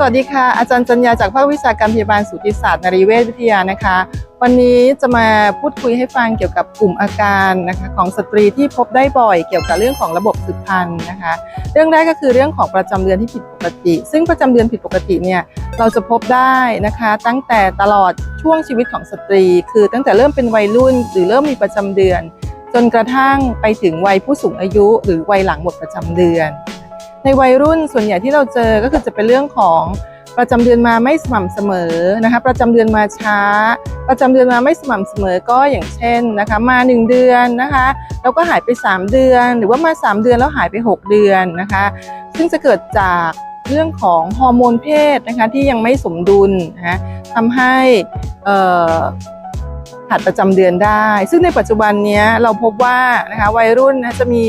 สวัสดีค่ะ อาจารย์จัญญาจากภาควิชาการพยาบาลสูติศาสตร์นรีเวชวิทยานะคะ วันนี้จะมาพูดคุยให้ฟังเกี่ยวกับกลุ่มอาการนะคะของสตรีที่พบได้บ่อยเกี่ยวกับเรื่องของระบบสืบพันธุ์นะคะ เรื่องแรกก็คือเรื่องของประจำเดือนที่ผิดปกติ ซึ่งประจำเดือนผิดปกติเนี่ยเราจะพบได้นะคะ ตั้งแต่ตลอดช่วงชีวิตของสตรี คือตั้งแต่เริ่มเป็นวัยรุ่น หรือเริ่มมีประจำเดือน จนกระทั่งไปถึงวัยผู้สูงอายุ หรือวัยหลังหมดประจำเดือน ในวัยรุ่นส่วนใหญ่ที่เราเจอก็คือจะเป็นเรื่องของประจำเดือนมาไม่สม่ำเสมอนะคะประจำเดือนมาช้า ประจำเดือนมาไม่สม่ำเสมอก็อย่างเช่นนะคะมา 1 เดือนนะคะแล้วก็หายไป 3 เดือน หรือว่ามา 3 เดือนแล้วหายไป 6 เดือนนะคะซึ่งจะเกิดจากเรื่องของฮอร์โมนเพศนะคะที่ยังไม่สมดุลนะทำให้ขาดประจำเดือนได้ ซึ่งในปัจจุบันนี้เราพบว่านะคะวัยรุ่นนะจะมี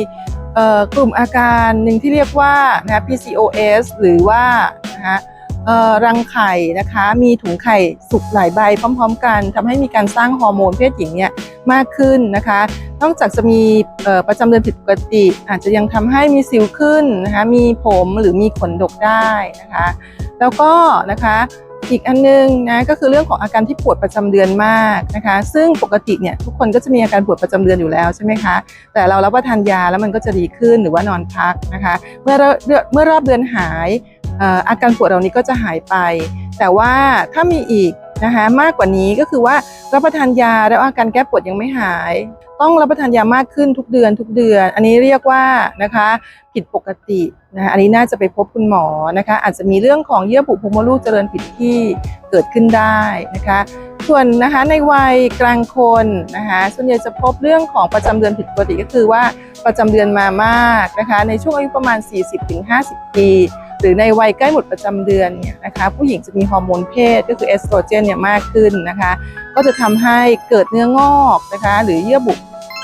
กลุ่มอาการหนึ่งที่เรียกว่านะ PCOS หรือว่านะคะรังไข่นะคะมีถุงไข่สุกหลายใบพร้อมๆ กันทำให้มีการสร้างฮอร์โมนเพศหญิงเนี่ยมากขึ้นนะคะ นอกจากจะมีประจำเดือนผิดปกติ อาจจะยังทำให้มีสิวขึ้นนะคะมีผมหรือมีขนดกได้นะคะ แล้วก็นะคะ อีกอันนึงนะก็คือเรื่องของอาการที่ปวดประจำเดือนมากนะคะ ซึ่งปกติเนี่ยทุกคนก็จะมีอาการปวดประจำเดือนอยู่แล้วใช่ไหมคะแต่เรารับประทานยาแล้วมันก็จะดีขึ้นหรือว่านอนพักนะคะเมื่อเมื่อเมื่อรอบเดือนหายอาการปวดเหล่านี้ก็จะหายไป แต่ว่าถ้ามีอีก นะคะ มากกว่านี้ก็คือว่ารับประทานยาแล้วอาการแก้ปวดยังไม่หาย ต้องรับประทานยามากขึ้นทุกเดือนทุกเดือน อันนี้เรียกว่านะคะผิดปกตินะคะอันนี้น่าจะไปพบคุณหมอนะคะ อาจจะมีเรื่องของเยื่อบุโพรงมดลูกเจริญผิดที่เกิดขึ้นได้นะคะ ส่วนนะคะในวัยกลางคนนะคะส่วนใหญ่จะพบเรื่องของประจำเดือนผิดปกติก็คือว่าประจำเดือนมามากนะคะ ในช่วงอายุประมาณ 40-50 ปี หรือในวัยใกล้หมดประจำเดือนเนี่ยนะคะผู้หญิงจะมีฮอร์โมนเพศก็คือเอสโตรเจนเนี่ยมากขึ้นนะคะ ก็จะทำให้เกิดเนื้องอกนะคะ หรือเยื่อบุ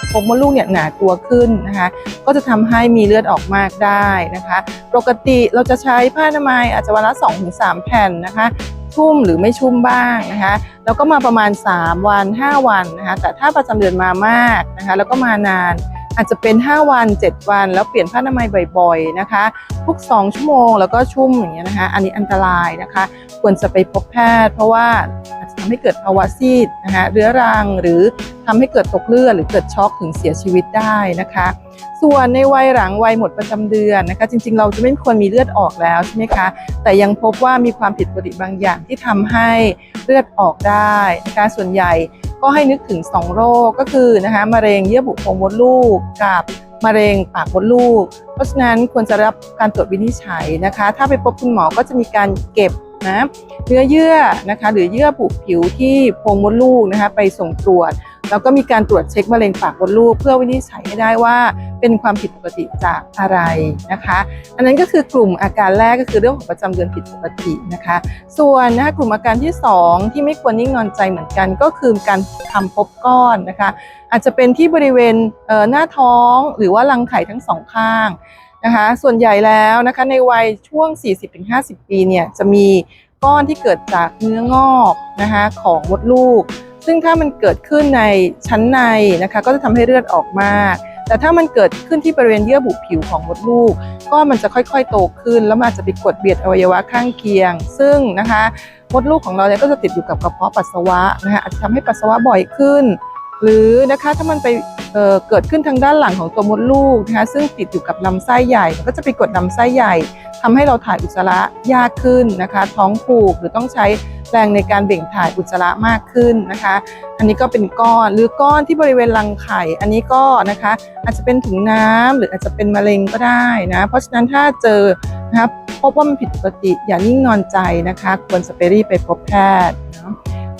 โพรงมดลูกเนี่ยหนาตัวขึ้นนะคะ ก็จะทำให้มีเลือดออกมากได้นะคะ ปกติเราจะใช้ผ้าอนามัยอาจจะวันละ2-3 แผ่นนะคะชุ่มหรือไม่ชุ่มบ้างนะคะแล้วก็มาประมาณ 3 วัน 5 วันนะคะแต่ถ้าประจำเดือนมามากนะคะแล้วก็มานาน อาจจะเป็น 5 วัน 7 วัน แล้วเปลี่ยนผ้าอนามัยบ่อยๆนะคะทุก 2 ชั่วโมงแล้วก็ชุ่มอย่างเงี้ยนะคะอันนี้อันตรายนะคะ ควรจะไปพบแพทย์ เพราะว่าอาจจะทำให้เกิดภาวะซีดนะคะเรื้อรังหรือทำให้เกิดตกเลือดหรือเกิดช็อกถึงเสียชีวิตได้นะคะ ส่วนในวัยหลังวัยหมดประจำเดือนนะคะ จริงๆ เราจะไม่ควรมีเลือดออกแล้วใช่ไหมคะ แต่ยังพบว่ามีความผิดปกติบางอย่างที่ทำให้เลือดออกได้นะคะส่วนใหญ่ ก็ให้นึกถึง 2 โรคก็คือนะคะมะเร็งเยื่อบุโพรงมดลูกกับมะเร็งปากมดลูก เพราะฉะนั้นควรจะรับการตรวจวินิจฉัยนะคะ ถ้าไปพบคุณหมอก็จะมีการเก็บนะเนื้อเยื่อนะคะหรือเยื่อบุผิวที่โพรงมดลูกนะคะไปส่งตรวจ แล้วก็มีการตรวจเช็คมะเร็งปากมดลูก เพื่อวินิจฉัยให้ได้ว่า เป็นความผิดปกติจากอะไรนะคะ อันนั้นก็คือกลุ่มอาการแรกก็คือเรื่องของประจำเดือนผิดปกตินะคะ ส่วนนะคะกลุ่มอาการที่ 2 ที่ไม่ควรนิ่งนอนใจเหมือนกัน ก็คือการทำพบก้อนนะคะ อาจจะเป็นที่บริเวณเหน้าท้องหรือว่ารังไข่ทั้งสองข้างนะคะ ส่วนใหญ่แล้วนะคะในวัยช่วง 40-50 ปีเนี่ยจะมีก้อนที่เกิดจากเนื้องอกนะคะของมดลูก ซึ่งถ้ามันเกิดขึ้นในชั้นในนะคะก็จะทำให้เลือดออกมาก แต่ถ้ามันเกิดขึ้นที่บริเวณเยื่อบุผิวของมดลูก ก็มันจะค่อยๆ โตขึ้น แล้วมันอาจจะไปกดเบียดอวัยวะข้างเคียง ซึ่งนะคะมดลูกของเราเนี่ยก็จะติดอยู่กับกระเพาะปัสสาวะนะคะอาจจะทำให้ปัสสาวะบ่อยขึ้น หรือนะคะถ้ามันไปเเกิดขึ้นทางด้านหลังของตัวมดลูกนะคะซึ่งติดอยู่กับลำไส้ใหญ่ก็จะไปกดลำไส้ใหญ่ทำให้เราถ่ายอุจจาระยากขึ้นนะคะ ท้องผูกหรือต้องใช้ แรงในการเบ่งถ่ายอุจจาระมากขึ้นนะคะ อันนี้ก็เป็นก้อนหรือก้อนที่บริเวณรังไข่ อันนี้ก็นะคะอาจจะเป็นถุงน้ำหรืออาจจะเป็นมะเร็งก็ได้นะ เพราะฉะนั้นถ้าเจอนะครับพบว่ามันผิดปกติอย่านิ่งนอนใจนะคะ ควรสเปรี่ไปพบแพทย์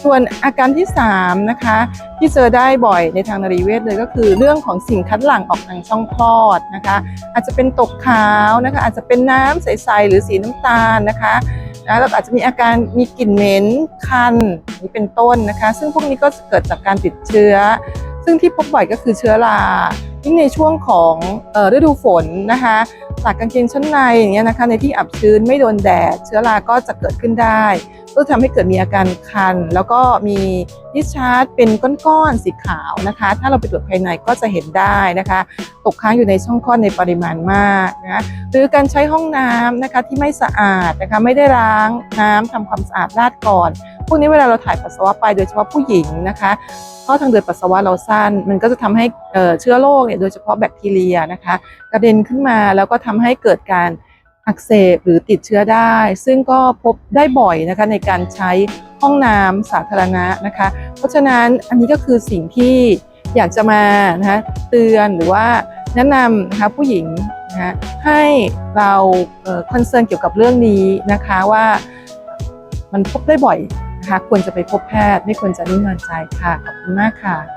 ส่วนอาการที่ 3 นะคะ ที่เจอได้บ่อยในทางนรีเวชเลยก็คือเรื่องของสิ่งคัดหลั่งออกทางช่องคลอดนะคะ อาจจะเป็นตกขาวนะคะ อาจจะเป็นน้ำใสๆหรือสีน้ำตาลนะคะนะแล้วอาจจะมีอาการมีกลิ่นเหม็นคันนี่เป็นต้นนะคะ ซึ่งพวกนี้ก็เกิดจากการติดเชื้อ ซึ่งที่พบบ่อยก็คือเชื้อรายิ่งในช่วงของฤดูฝนนะคะตากกางเกงชั้นในอย่างเงี้ยนะคะในที่อับชื้นไม่โดนแดดเชื้อราก็จะเกิดขึ้นได้ ก็ทำให้เกิดมีอาการคัน แล้วก็มีดิชาร์จเป็นก้อนๆสีขาวนะคะ ถ้าเราไปตรวจภายในก็จะเห็นได้นะคะ ตกค้างอยู่ในช่องคลอดในปริมาณมากนะหรือการใช้ห้องน้ำนะคะที่ไม่สะอาดนะคะไม่ได้ล้างน้ำทำความสะอาดราดก่อนพวกนี้เวลาเราถ่ายปัสสาวะไปโดยเฉพาะผู้หญิงนะคะท่อทางเดินปัสสาวะเราสั้น มันก็จะทำให้เชื้อโรคเนี่ยโดยเฉพาะแบคทีเรียนะคะ กระเด็นขึ้นมาแล้วก็ทำให้เกิดการ อักเสบหรือติดเชื้อได้ ซึ่งก็พบได้บ่อยนะคะในการใช้ห้องน้ำสาธารณะนะคะ เพราะฉะนั้นอันนี้ก็คือสิ่งที่อยากจะมานะคะเตือนหรือว่าแนะนำนะคะผู้หญิงนะคะให้เราคอนเซิร์นเกี่ยวกับเรื่องนี้นะคะว่ามันพบได้บ่อยนะคะควรจะไปพบแพทย์ไม่ควรจะนิ่งนอนใจค่ะขอบคุณมากค่ะ